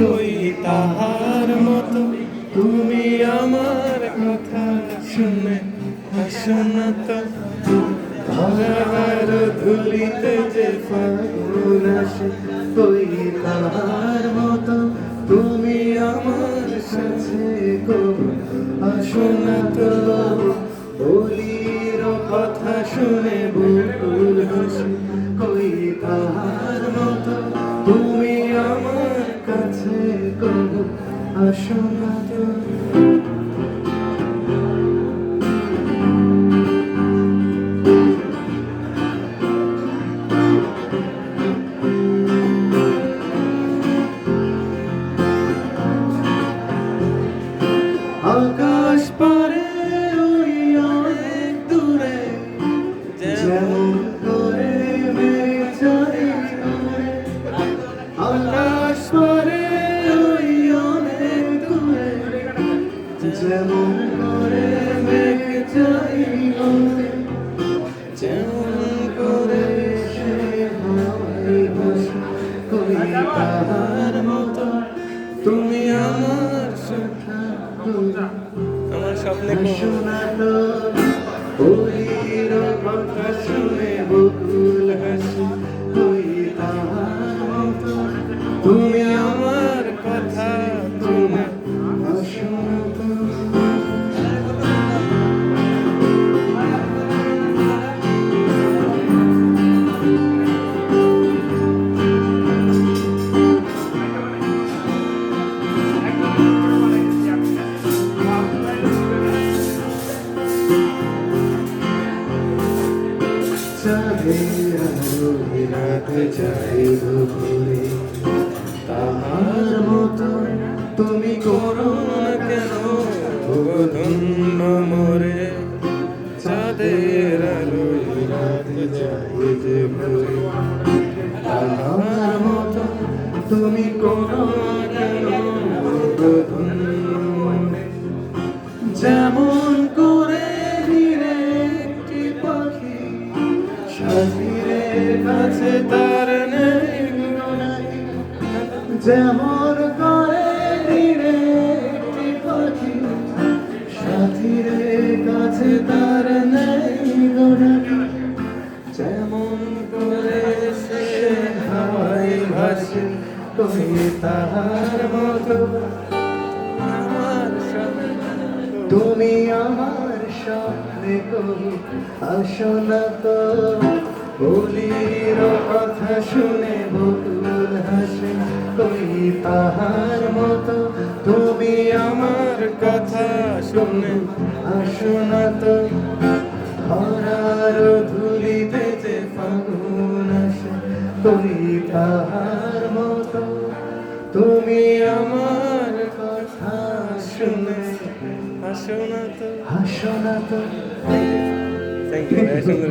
তুই তাহার মতো, তুমি আমার কথা শুনে আসো না তো। ধরার ধুলিতে যে ফাগুন তুই তাহার মতো, তুমি আমার সাথে কবু আসো তো, বলির কথা শুনে বুকুল হাসি। কাছে কবু আসো না আকাশ পারে ওই অনেক দূরে যেমন করে মেঘ চলে। আকাশ যেমন করে করে তুমি আমার স্বপ্নে শোনালো শুনে। চাঁদের আলো রাতে যাই ঘুরে তাহার মতো তুমি করো না কেন? ধন্য মরে চাঁদের আলো রাতে যাই যে ঘুরে তাহার মতো তুমি করো না কেন? কাছে তার নেই। যেমন করে ধীরে একটি পাখি কাছে তার নেই। যেমন করে সে ভাসে কই তাহার মতো তুমি আমার স্বপ্নে আসো না তো? বলির কথা শুনে বকুল হাসে, কই তাহার মতো? তুমি আমার কথা শুনে আসো না তো? ধরার ধুলিতে যে ফাগুন আসে, কই তাহার মতো? তুমি আমার হাসো না তো হাসো না তো থ্যাংক ইউ সুন্দর